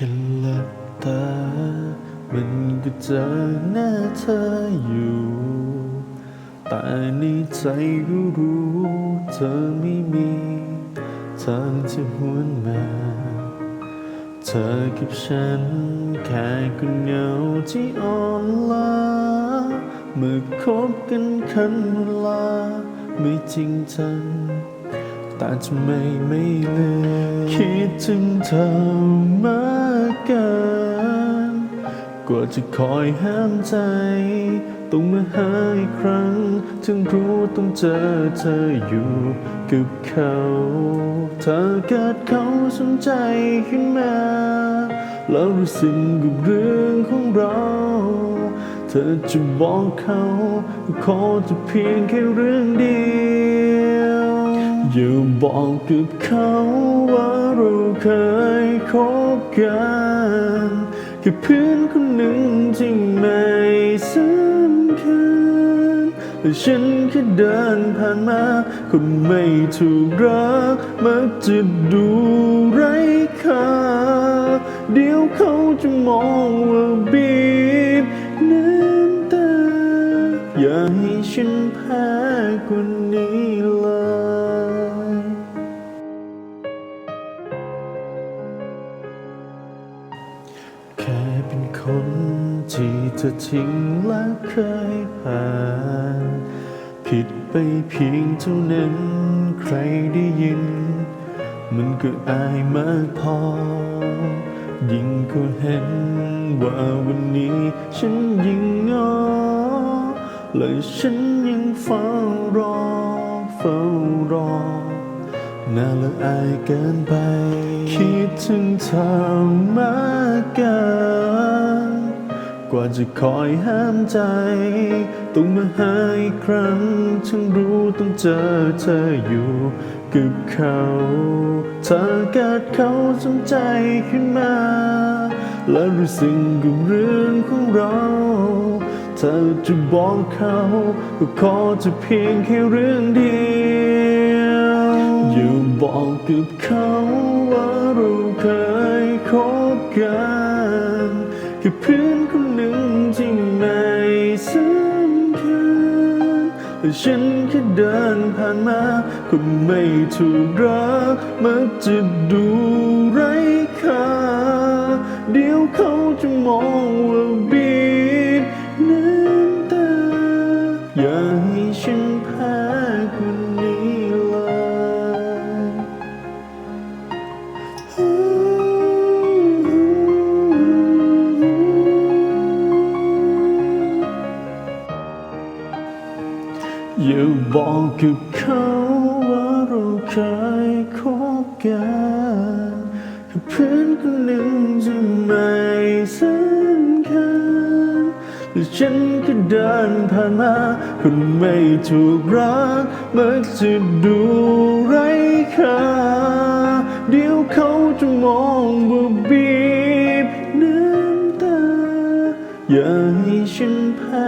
ค่หลับตา มันก็เจอหน้าเธออยู่แต่ในใจก็รู้เธอไม่มีทางจะหวนมา เธอกับฉันแค่คนเหงาที่อ่อนล้าเมื่อคบกันคันเวลา ไม่จริงจังแต่ทำไมไม่เลือคิดถึงเธอมา กว่าจะคอยห้ามใจ ต้องมาหาอีกครั้ง ถึงรู้ต้องเจอเธออยู่กับเขา เธอเกิดเขาสนใจขึ้นมา แล้วรู้สึกกับเรื่องของเรา เธอจะบอกเขาขอจะเพียงแค่เรื่องเดียวอย่าบอกกับเขาว่าเราเคยคบกัน ค่เพื่อนคนหนึ่งที่ไม่สำคัญแต่ฉันแค่เดินผ่านมา คนไม่ถูกรัก มักจะดูไร้ค่า เดี๋ยวเขาจะมองว่าบีบน้ำตา อย่าให้ฉันแพ้กว่านี้ ที่เธอทิ้งและเคยผ่าน ผิดไปเพียงเท่านั้น ใครได้ยิน มันก็อายมากพอ ยิ่งก็เห็นว่าวันนี้ฉันยิ่งงอและฉันยังเฝ้ารอ เฝ้ารอน่าละอายเกินไป คิดถึงเธอมากเกิน กว่าจะคอยห้ามใจ ต้องมาหาอีกครั้งฉันรู้ต้องเจอเธออยู่กับเขาเธอเกิดเขาสนใจขึ้นมา และรู้สึกกับเรื่องของเราเธอจะบอกเขาก็ขอจะเพียงแค่เรื่องเดียวอย่าบอกกับเขาว่าเราเคยคบกันแค่เพื่อน แต่ฉันแค่เดินผ่านมาก็ไม่ถูกรักมักจะดูไร้ค่าเดี๋ยวเขาจะมองว่าบีดน้ำตาอย่าให้ฉันแพ้คน อย่าบอกกับเขาว่าเราเคยคบกันแค่เพื่อนคนหนึ่งที่ไม่สำคัญแต่ฉันก็เดินผ่านมาคนไม่ถูกรักมักจะดูไร้ค่าเดี๋ยวเขาจะมองว่าบีบน้ำตา อย่าให้ฉันแพ้